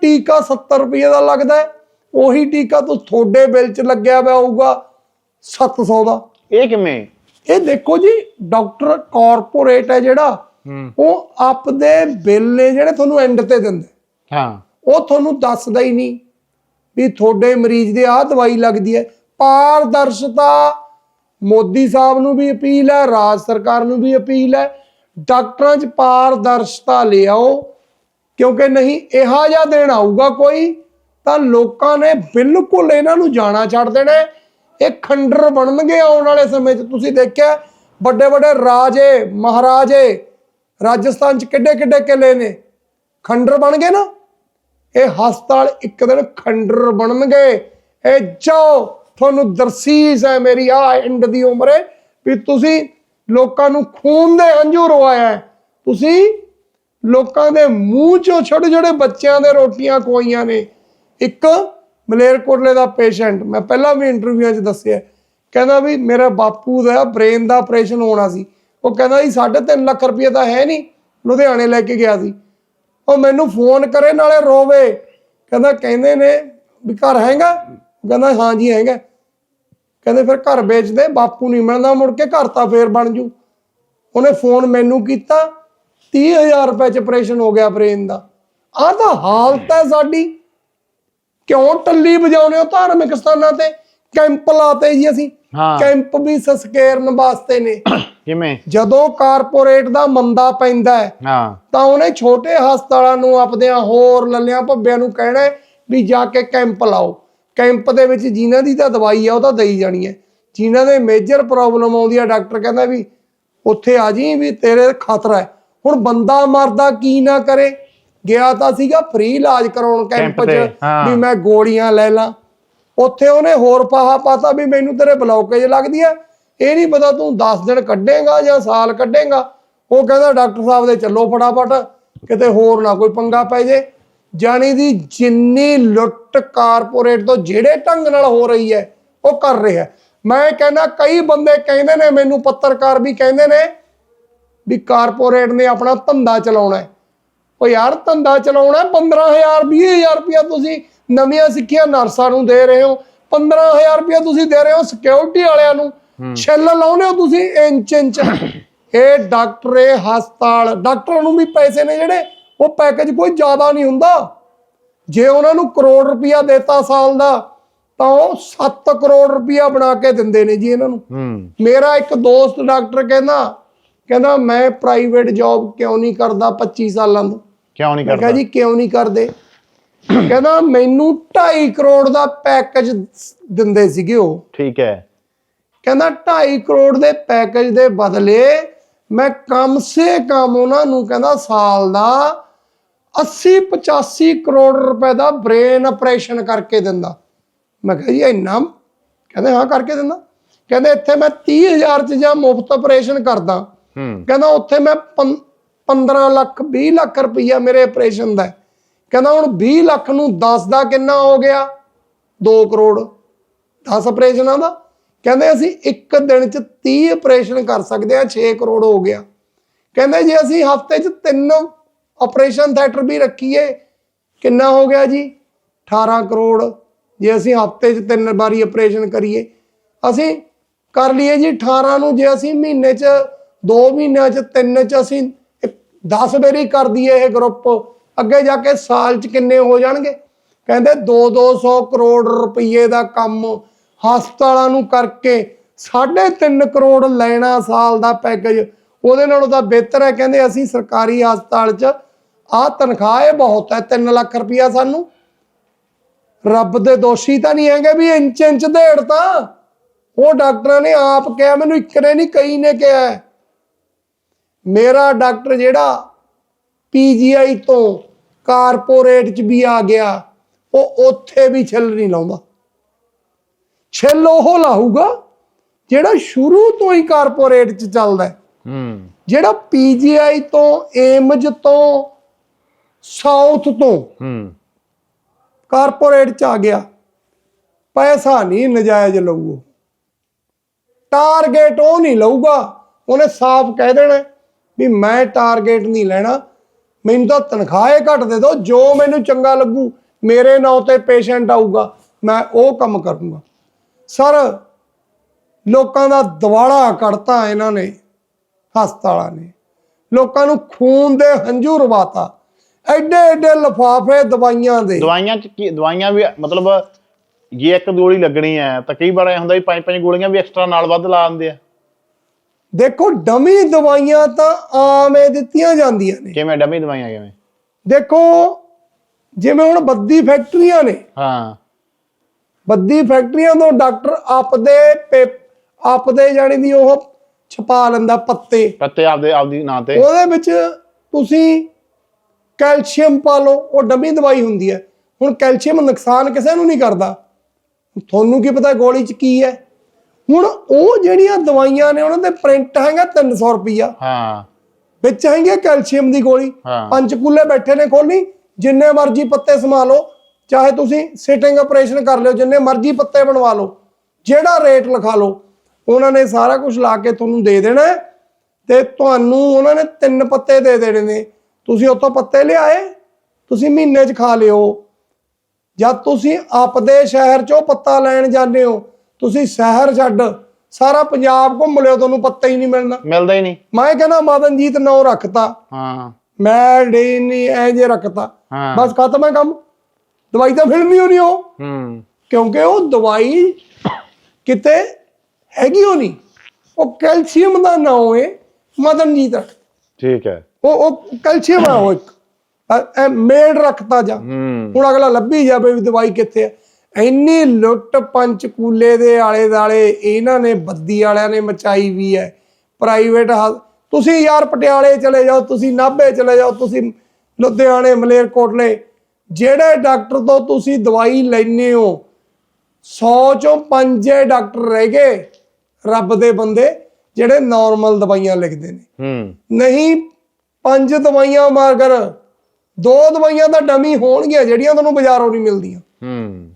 ਟੀਕਾ 70 ਰੁਪਏ ਦਾ ਲੱਗਦਾ ਹੈ। ਉਹੀ ਟੀਕਾ ਤੋਂ ਤੁਹਾਡੇ ਬਿੱਲ 'ਚ ਲੱਗਿਆ ਹੋਇਆ ਹੋਊਗਾ 700 ਦਾ। ਇਹ ਕਿਵੇਂ? ਇਹ ਦੇਖੋ ਜੀ ਡਾਕਟਰ ਕਾਰਪੋਰੇਟ ਹੈ ਜਿਹੜਾ। ਉਹ ਆਪਦੇ ਬਿੱਲ ਨੇ ਜਿਹੜੇ ਤੁਹਾਨੂੰ ਐਂਡ ਤੇ ਦਿੰਦੇ। ਹਾਂ। ਉਹ ਤੁਹਾਨੂੰ ਦੱਸਦਾ ਹੀ ਨਹੀਂ ਵੀ ਤੁਹਾਡੇ ਮਰੀਜ਼ ਦੇ ਆਹ ਦਵਾਈ ਲੱਗਦੀ ਹੈ। ਪਾਰਦਰਸ਼ਤਾ ਮੋਦੀ ਸਾਹਿਬ ਨੂੰ ਵੀ ਅਪੀਲ ਹੈ ਰਾਜ ਸਰਕਾਰ ਨੂੰ ਵੀ ਅਪੀਲ ਹੈ। ਡਾਕਟਰਾਂ 'ਚ ਪਾਰਦਰਸ਼ਤਾ ਲਿਆਓ। ਕਿਉਂਕਿ ਨਹੀਂ, ਇਹਾ ਜਿਹਾ ਦੇਣ ਆਊਗਾ ਕੋਈ, ਤਾਂ ਲੋਕਾਂ ਨੇ ਬਿਲਕੁਲ ਇਹਨਾਂ ਨੂੰ ਜਾਣਾ ਛੱਡ ਦੇਣਾ। ਇਹ ਖੰਡਰ ਬਣਨਗੇ ਆਉਣ ਵਾਲੇ ਸਮੇਂ 'ਚ, ਤੁਸੀਂ ਦੇਖਿਆ ਵੱਡੇ ਵੱਡੇ ਰਾਜੇ, ਮਹਾਰਾਜੇ ਰਾਜਸਥਾਨ 'ਚ ਕਿੱਡੇ ਕਿੱਡੇ ਕਿਲੇ ਨੇ। ਖੰਡਰ ਬਣ ਗਏ ਨਾ? ਇਹ ਹਸਪਤਾਲ ਇੱਕ ਦਿਨ ਖੰਡਰ ਬਣਨਗੇ। ਇਹ ਜਾਓ, ਤੁਹਾਨੂੰ ਦਰਸੀਸ ਹੈ ਮੇਰੀ, ਆ ਐਂਡ ਦੀ ਉਮਰ ਹੈ ਵੀ ਤੁਸੀਂ ਲੋਕਾਂ ਨੂੰ ਖੂਨ ਦੇ ਹੰਝੂ ਰਵਾਇਆ ਹੈ। ਤੁਸੀਂ ਲੋਕਾਂ ਦੇ ਮੂੰਹ ਚੋਂ ਛੋਟੇ ਛੋਟੇ ਬੱਚਿਆਂ ਦੇ ਰੋਟੀਆਂ ਖਵਾਈਆਂ ਨੇ। ਇੱਕ ਮਲੇਰਕੋਟਲੇ ਦਾ ਪੇਸ਼ੈਂਟ ਮੈਂ ਪਹਿਲਾਂ ਵੀ ਇੰਟਰਵਿਊਆਂ 'ਚ ਦੱਸਿਆ, ਕਹਿੰਦਾ ਵੀ ਮੇਰਾ ਬਾਪੂ ਦਾ ਬ੍ਰੇਨ ਦਾ ਆਪਰੇਸ਼ਨ ਹੋਣਾ ਸੀ। ਉਹ ਕਹਿੰਦਾ ਜੀ 3.5 ਲੱਖ ਰੁਪਏ ਤਾਂ ਹੈ ਨਹੀਂ, ਲੁਧਿਆਣੇ ਲੈ ਕੇ ਗਿਆ ਸੀ। ਉਹ ਮੈਨੂੰ ਫੋਨ ਕਰੇ, ਨਾਲੇ ਰੋਵੇ। ਕਹਿੰਦਾ, ਕਹਿੰਦੇ ਨੇ ਵੀ ਘਰ ਹੈਗਾ? ਕਹਿੰਦਾ, ਹਾਂ ਜੀ, ਹੈਗਾ। ਕਹਿੰਦੇ, ਫਿਰ ਘਰ ਵੇਚ ਦੇ ਬਾਪੂ ਨਹੀਂ ਮਿਲਦਾ, ਮੁੜ ਕੇ ਘਰ ਤਾਂ ਫੇਰ ਬਣ ਜੂ। ਉਹਨੇ ਫੋਨ ਮੈਨੂੰ ਕੀਤਾ। 30000 ਰੁਪਏ ਚ ਆਪਰੇਸ਼ਨ ਹੋ ਗਿਆ ਬ੍ਰੇਨ ਦਾ। ਆਹ ਤਾਂ ਹਾਲਤ ਹੈ ਸਾਡੀ। ਕਿਉਂ ਟੱਲੀ ਵਜਾਉਨੇ ਹੋ ਧਾਰਮਿਕ ਸਥਾਨਾਂ ਤੇ? ਕੈਂਪ ਲਾਤੇ ਜੀ ਅਸੀਂ। ਹਾਂ। ਕੈਂਪ ਵੀ ਸਸਕੇਰਨ ਵਾਸਤੇ ਨੇ। ਕਿਵੇਂ? ਜਦੋਂ ਕਾਰਪੋਰੇਟ ਦਾ ਮੰਦਾ ਪੈਂਦਾ ਹੈ ਹਾਂ। ਤਾਂ ਉਹਨੇ ਛੋਟੇ ਹਸਪਤਾਲਾਂ ਨੂੰ ਆਪਦਿਆਂ ਹੋਰ ਲੱਲਿਆਂ ਭੱਬਿਆਂ ਨੂੰ ਕਹਿਣਾ ਹੈ ਵੀ ਜਾ ਕੇ ਕੈਂਪ ਲਾਓ। ਕੈਂਪ ਦੇ ਵਿੱਚ ਜਿਨ੍ਹਾਂ ਦੀ ਤਾਂ ਦਵਾਈ ਆ ਉਹ ਤਾਂ ਦੇਈ ਜਾਣੀ ਹੈ। ਜਿਨ੍ਹਾਂ ਦੇ ਮੇਜਰ ਪ੍ਰੋਬਲਮ ਆਉਂਦੀ ਆ ਡਾਕਟਰ ਕਹਿੰਦਾ ਵੀ ਉੱਥੇ ਆ ਜੀ ਵੀ ਤੇਰੇ ਖਤਰਾ ਹੈ। ਹੁਣ ਬੰਦਾ ਮਰਦਾ ਕੀ ਨਾ ਕਰੇ? ਗਿਆ ਤਾਂ ਸੀਗਾ ਫ੍ਰੀ ਇਲਾਜ ਕਰਾਉਣ ਕੈਂਪ 'ਚ। ਵੀ ਮੈਂ ਗੋਲੀਆਂ ਲੈ ਲਾਂ। ਉੱਥੇ ਉਹਨੇ ਹੋਰ ਪਾਹਾ ਪਾਤਾ ਵੀ ਮੈਨੂੰ ਤੇਰੇ ਬਲੌਕੇਜ ਲੱਗਦੀ ਹੈ ਇਹ ਨਹੀਂ ਪਤਾ ਤੂੰ 10 ਦਿਨ ਕੱਢੇਗਾ ਜਾਂ ਸਾਲ ਕੱਢੇਗਾ। ਉਹ ਕਹਿੰਦਾ ਡਾਕਟਰ ਸਾਹਿਬ ਦੇ ਚੱਲੋ ਫਟਾਫਟ ਕਿਤੇ ਹੋਰ ਨਾ ਕੋਈ ਪੰਗਾ ਪੈ ਜੇ। ਜਾਣੀ ਦੀ ਜਿੰਨੀ ਲੁੱਟ ਕਾਰਪੋਰੇਟ ਤੋਂ ਜਿਹੜੇ ਢੰਗ ਨਾਲ ਹੋ ਰਹੀ ਹੈ ਉਹ ਕਰ ਰਿਹਾ। ਮੈਂ ਕਹਿੰਦਾ ਕਈ ਬੰਦੇ ਕਹਿੰਦੇ ਨੇ ਮੈਨੂੰ ਪੱਤਰਕਾਰ ਵੀ ਕਹਿੰਦੇ ਨੇ ਵੀ ਕਾਰਪੋਰੇਟ ਨੇ ਆਪਣਾ ਧੰਦਾ ਚਲਾਉਣਾ ਹੈ। ਉਹ ਯਾਰ ਧੰਦਾ ਚਲਾਉਣਾ ਹੈ, 15000 20000 ਰੁਪਇਆ ਤੁਸੀਂ ਨਵੀਆਂ ਸਿੱਖਿਆ ਨਰਸਾਂ ਨੂੰ ਦੇ ਰਹੇ ਹੋ 15000 ਰੁਪਇਆ ਤੁਸੀਂ ਦੇ ਰਹੇ ਹੋ ਸਿਕਿਉਰਿਟੀ ਵਾਲਿਆਂ ਨੂੰ। ਛਿੱਲ ਲਾਉਨੇ ਹੋ ਤੁਸੀਂ ਇੰਚ ਇੰਚ। ਇਹ ਡਾਕਟਰ ਇਹ ਹਸਪਤਾਲ ਡਾਕਟਰਾਂ ਨੂੰ ਵੀ ਪੈਸੇ ਨੇ ਜਿਹੜੇ ਉਹ ਪੈਕੇਜ ਕੋਈ ਜ਼ਿਆਦਾ ਨਹੀਂ ਹੁੰਦਾ। ਜੇ ਉਹਨਾਂ ਨੂੰ ਕਰੋੜ ਰੁਪਇਆ ਦੇਤਾ ਸਾਲ ਦਾ ਤਾਂ ਉਹ 7 ਕਰੋੜ ਰੁਪਇਆ ਬਣਾ ਕੇ ਦਿੰਦੇ ਨੇ ਜੀ ਇਹਨਾਂ ਨੂੰ। ਮੇਰਾ ਇੱਕ ਦੋਸਤ ਡਾਕਟਰ ਕਹਿੰਦਾ ਕਹਿੰਦਾ ਮੈਂ ਪ੍ਰਾਈਵੇਟ ਜੌਬ ਕਿਉਂ ਨਹੀਂ ਕਰਦਾ 25 ਸਾਲਾਂ ਤੋਂ? ਕਿਉਂ ਨਹੀਂ ਕਰਦਾ? ਜੀ ਕਿਉਂ ਨਹੀਂ ਕਰਦੇ? ਕਹਿੰਦਾ ਮੈਨੂੰ 2.5 ਕਰੋੜ ਦਾ ਪੈਕੇਜ ਦਿੰਦੇ ਸੀਗੇ ਉਹ। ਠੀਕ ਹੈ। ਕਹਿੰਦਾ 2.5 ਕਰੋੜ ਦੇ ਪੈਕੇਜ ਦੇ ਬਦਲੇ ਮੈਂ ਕਮ ਸੇ ਕਮ ਉਹਨਾਂ ਨੂੰ ਕਹਿੰਦਾ ਸਾਲ ਦਾ 80 85 ਕਰੋੜ ਰੁਪਏ ਦਾ ਬ੍ਰੇਨ ਆਪਰੇਸ਼ਨ ਕਰਕੇ ਦਿੰਦਾ। ਮੈਂ ਕਿਹਾ ਜੀ ਇੰਨਾ? ਕਹਿੰਦੇ ਹਾਂ ਕਰਕੇ ਦਿੰਦਾ। ਕਹਿੰਦੇ ਇੱਥੇ ਮੈਂ 30000 ਚ ਜਾਂ ਮੁਫਤ ਆਪਰੇਸ਼ਨ ਕਰਦਾ। ਕਹਿੰਦਾ ਉੱਥੇ ਮੈਂ ਪੰ- 15 ਲੱਖ 20 ਲੱਖ ਰੁਪਈਆ ਮੇਰੇ ਆਪਰੇਸ਼ਨ ਦਾ ਕਹਿੰਦਾ ਹੁਣ 20 ਲੱਖ ਨੂੰ 10 ਦਾ ਕਿੰਨਾ ਹੋ ਗਿਆ? 2 ਕਰੋੜ। 10 ਆਪਰੇਸ਼ਨਾਂ ਦਾ ਕਹਿੰਦੇ ਅਸੀਂ ਇੱਕ ਦਿਨ ਚ 30 ਆਪਰੇਸ਼ਨ ਕਰ ਸਕਦੇ ਆ 6 ਕਰੋੜ ਹੋ ਗਿਆ। ਕਹਿੰਦੇ ਜੇ ਅਸੀਂ ਹਫ਼ਤੇ ਚ ਤਿੰਨ ਆਪਰੇਸ਼ਨ ਥੀਏਟਰ ਵੀ ਰੱਖੀਏ, ਕਿੰਨਾ ਹੋ ਗਿਆ ਜੀ? 18 ਕਰੋੜ। ਜੇ ਅਸੀਂ ਹਫ਼ਤੇ ਚ ਤਿੰਨ ਵਾਰੀ ਆਪਰੇਸ਼ਨ ਕਰੀਏ। ਅਸੀਂ ਕਰ ਲਈਏ ਜੀ 18 ਨੂੰ, ਜੇ ਅਸੀਂ ਮਹੀਨੇ ਚ 2 ਮਹੀਨਿਆਂ ਚ, ਤਿੰਨ ਚ ਅਸੀਂ 10 ਵਾਰੀ ਕਰ ਦਈਏ ਇਹ ਗਰੁੱਪ ਅੱਗੇ ਜਾ ਕੇ ਸਾਲ ਚ ਕਿੰਨੇ ਹੋ ਜਾਣਗੇ? ਕਹਿੰਦੇ 2-200 ਕਰੋੜ ਰੁਪਏ ਦਾ ਕੰਮ ਹਸਪਤਾਲਾਂ ਨੂੰ ਕਰਕੇ 3.5 ਕਰੋੜ ਲੈਣਾ ਸਾਲ ਦਾ ਪੈਕੇਜ ਉਹਦੇ ਨਾਲੋਂ ਤਾਂ ਬਿਹਤਰ ਹੈ, ਕਹਿੰਦੇ ਅਸੀਂ ਸਰਕਾਰੀ ਹਸਪਤਾਲ 'ਚ, ਆਹ ਤਨਖਾਹ ਇਹ ਬਹੁਤ ਹੈ 3 ਲੱਖ ਰੁਪਇਆ ਸਾਨੂੰ। ਰੱਬ ਦੇ ਦੋਸ਼ੀ ਤਾਂ ਨਹੀਂ ਹੈਗੇ ਵੀ ਇੰਚ ਇੰਚ ਦੇੜ ਤਾਂ। ਉਹ ਡਾਕਟਰਾਂ ਨੇ ਆਪ ਕਿਹਾ, ਮੈਨੂੰ ਇੱਕ ਨੇ ਨਹੀਂ, ਕਈ ਨੇ ਕਿਹਾ। ਹੈ। ਮੇਰਾ ਡਾਕਟਰ ਜਿਹੜਾ ਪੀਜੀਆਈ ਤੋਂ ਕਾਰਪੋਰੇਟ 'ਚ ਵੀ ਆ ਗਿਆ ਉਹ ਉੱਥੇ ਵੀ ਛਿੱਲ ਨਹੀਂ ਲਾਉਂਦਾ। ਛਿੱਲ ਉਹ ਲਾਊਗਾ ਜਿਹੜਾ ਸ਼ੁਰੂ ਤੋਂ ਹੀ ਕਾਰਪੋਰੇਟ 'ਚ ਚੱਲਦਾ ਹੈ। ਹੂੰ। ਜਿਹੜਾ ਪੀਜੀਆਈ ਤੋਂ ਏਮਜ ਤੋਂ ਸਾਊਥ ਤੋਂ ਹੂੰ। ਕਾਰਪੋਰੇਟ ਚ ਆ ਗਿਆ। ਪੈਸਾ ਨਹੀਂ ਨਜਾਇਜ਼ ਲਊ ਟਾਰਗੇਟ ਉਹ ਨਹੀਂ ਲਊਗਾ ਉਹਨੇ ਸਾਫ਼ ਕਹਿ ਦੇਣਾ ਵੀ ਮੈਂ ਟਾਰਗੇਟ ਨਹੀਂ ਲੈਣਾ। ਮੈਨੂੰ ਤਾਂ ਤਨਖਾਹ ਹੀ ਘੱਟ ਦੇ ਦਿਓ, ਜੋ ਮੈਨੂੰ ਚੰਗਾ ਲੱਗੂ, ਮੇਰੇ ਨਾਂ ਤੇ ਪੇਸ਼ੈਂਟ ਆਊਗਾ, ਮੈਂ ਉਹ ਕੰਮ ਕਰੂੰਗਾ। ਸਰ, ਲੋਕਾਂ ਦਾ ਦਿਵਾਲਾ ਕੱਢਤਾ ਇਹਨਾਂ ਨੇ, ਹਸਪਤਾਲਾਂ ਨੇ। ਲੋਕਾਂ ਨੂੰ ਖੂਨ ਦੇ ਹੰਝੂ ਰਵਾਤਾ। ਐਡੇ ਐਡੇ ਲਫਾਫੇ ਦਵਾਈਆਂ ਦੇ। ਦਵਾਈਆਂ ਚ ਕੀ, ਦਵਾਈਆਂ ਵੀ ਮਤਲਬ ਜੇ ਇੱਕ ਗੋਲੀ ਲੱਗਣੀ ਹੈ, ਤਾਂ ਕਈ ਵਾਰ ਇਹ ਹੁੰਦਾ ਵੀ ਪੰਜ ਪੰਜ ਗੋਲੀਆਂ ਵੀ ਐਕਸਟਰਾ ਨਾਲ ਵੱਧ ਲਾ ਦਿੰਦੇ ਆ। ਦੇਖੋ ਡਮੀ ਦਵਾਈਆਂ ਤਾਂ ਆਮ ਹੀ ਦਿੱਤੀਆਂ ਜਾਂਦੀਆਂ ਨੇ। ਕਿਵੇਂ ਡਮੀ ਦਵਾਈਆਂ ਕਿਵੇਂ? ਦੇਖੋ ਜਿਵੇਂ ਹੁਣ ਬੱਦੀ ਫੈਕਟਰੀਆਂ ਨੇ। ਹਾਂ। ਬੱਦੀ ਫੈਕਟਰੀਆਂ ਤੋਂ ਡਾਕਟਰ ਆਪਦੇ ਆਪਦੇ ਜਾਣੀ ਦੀ ਉਹ ਛਪਾ ਲੈਂਦਾ ਪੱਤੇ। ਪੱਤੇ ਆਪਦੇ ਆਪਦੀ ਨਾਂ ਤੇ। ਉਹਦੇ ਵਿੱਚ ਤੁਸੀਂ ਕੈਲਸ਼ੀਅਮ ਪਾ ਲਓ ਉਹ ਡਮੀ ਦਵਾਈ ਹੁੰਦੀ ਹੈ। ਹੁਣ ਕੈਲਸ਼ੀਅਮ ਨੁਕਸਾਨ ਕਿਸੇ ਨੂੰ ਨਹੀਂ ਕਰਦਾ। ਤੁਹਾਨੂੰ ਕੀ ਪਤਾ ਗੋਲੀ 'ਚ ਕੀ ਹੈ? ਹੁਣ ਉਹ ਜਿਹੜੀਆਂ ਦਵਾਈਆਂ ਨੇ ਉਹਨਾਂ ਦੇ ਪ੍ਰਿੰਟ ਹੈਗਾ 300 ਰੁਪਈਆ। ਹਾਂ। ਵਿੱਚ ਹੈਗੀ ਕੈਲਸ਼ੀਅਮ ਦੀ ਗੋਲੀ। ਹਾਂ। ਪੰਚਕੂਲੇ ਬੈਠੇ ਨੇ ਖੋਲੀ ਜਿੰਨੇ ਮਰਜ਼ੀ ਪੱਤੇ ਸਮਾ ਲਓ। ਚਾਹੇ ਤੁਸੀਂ ਸਿਟਿੰਗ ਆਪਰੇਸ਼ਨ ਕਰ ਲਿਓ ਜਿੰਨੇ ਮਰਜ਼ੀ ਪੱਤੇ ਬਣਵਾ ਲਓ। ਜਿਹੜਾ ਰੇਟ ਲਿਖਾ ਲਓ ਉਹਨਾਂ ਨੇ ਸਾਰਾ ਕੁਝ ਲਾ ਕੇ ਤੁਹਾਨੂੰ ਦੇ ਦੇਣਾ ਤੇ ਤੁਹਾਨੂੰ ਉਹਨਾਂ ਨੇ ਤਿੰਨ ਪੱਤੇ ਦੇ ਦੇਣੇ ਨੇ। ਤੁਸੀਂ ਉੱਥੋਂ ਪੱਤੇ ਲਿਆਏ ਤੁਸੀਂ ਮਹੀਨੇ 'ਚ ਖਾ ਲਿਓ। ਜਦ ਤੁਸੀਂ ਆਪਦੇ ਸ਼ਹਿਰ 'ਚੋਂ ਪੱਤਾ ਲੈਣ ਜਾਂਦੇ ਹੋ ਤੁਸੀਂ ਸ਼ਹਿਰ ਛੱਡ ਸਾਰਾ ਪੰਜਾਬ ਘੁੰਮ ਲਿਓ ਤੁਹਾਨੂੰ ਪੱਤਾ ਹੀ ਨਹੀਂ ਮਿਲਣਾ। ਮਿਲਦਾ ਹੀ ਨਹੀਂ। ਮੈਂ ਕਹਿੰਦਾ ਮਦਨਜੀਤ ਨਾਂ ਰੱਖਤਾ। ਹਾਂ। ਮੈਂ ਡੇ ਨਹੀਂ ਐ ਜੇ ਰੱਖਤਾ। ਹਾਂ। ਬਸ ਖਤਮ ਹੈ ਕੰਮ। ਦਵਾਈ ਤਾਂ ਫਿਲਮ ਹੋਣੀ ਉਹ। ਹੂੰ। ਕਿਉਂਕਿ ਉਹ ਦਵਾਈ ਕਿਤੇ ਹੈਗੀ ਹੋ ਨਹੀਂ ਉਹ ਕੈਲਸ਼ੀਅਮ ਦਾ ਨਾਮ ਹੈ ਮਦਨਜੀਤ ਰੱਖ। ਠੀਕ ਹੈ। ਉਹ ਉਹ ਕੈਲਸ਼ੀਅਮ ਆ ਉਹ ਇੱਕ। ਐ ਮੇਡ ਰੱਖਤਾ ਜਾ। ਹੁਣ ਅਗਲਾ ਲੱਭੀ ਜਾਵੇ ਵੀ ਦਵਾਈ ਕਿੱਥੇ ਹੈ ਇੰਨੀ ਲੁੱਟ ਪੰਚਕੂਲੇ ਦੇ ਆਲੇ ਦਾਲੇ ਇਹਨਾਂ ਨੇ ਬੱਦੀ ਵਾਲਿਆਂ ਨੇ ਮਚਾਈ ਵੀ ਹੈ। ਪ੍ਰਾਈਵੇਟ ਤੁਸੀਂ ਯਾਰ ਪਟਿਆਲੇ ਚਲੇ ਜਾਓ ਤੁਸੀਂ ਨਾਭੇ ਚਲੇ ਜਾਓ ਤੁਸੀਂ ਲੁਧਿਆਣੇ ਮਲੇਰਕੋਟਲੇ ਜਿਹੜੇ ਡਾਕਟਰ ਤੋਂ ਤੁਸੀਂ ਦਵਾਈ ਲੈਨੇ ਹੋ 100 ਚੋਂ ਪੰਜੇ ਡਾਕਟਰ ਰਹਿ ਗਏ ਰੱਬ ਦੇ ਬੰਦੇ ਜਿਹੜੇ ਨਾਰਮਲ ਦਵਾਈਆਂ ਲਿਖਦੇ ਨੇ। ਹੂੰ। ਨਹੀਂ ਪੰਜ ਦਵਾਈਆਂ ਮਗਰ ਦੋ ਦਵਾਈਆਂ ਤਾਂ ਡਮੀ ਹੋਣਗੀਆਂ ਜਿਹੜੀਆਂ ਤੁਹਾਨੂੰ ਬਾਜ਼ਾਰੋਂ ਨਹੀਂ ਮਿਲਦੀਆਂ। ਹੂੰ।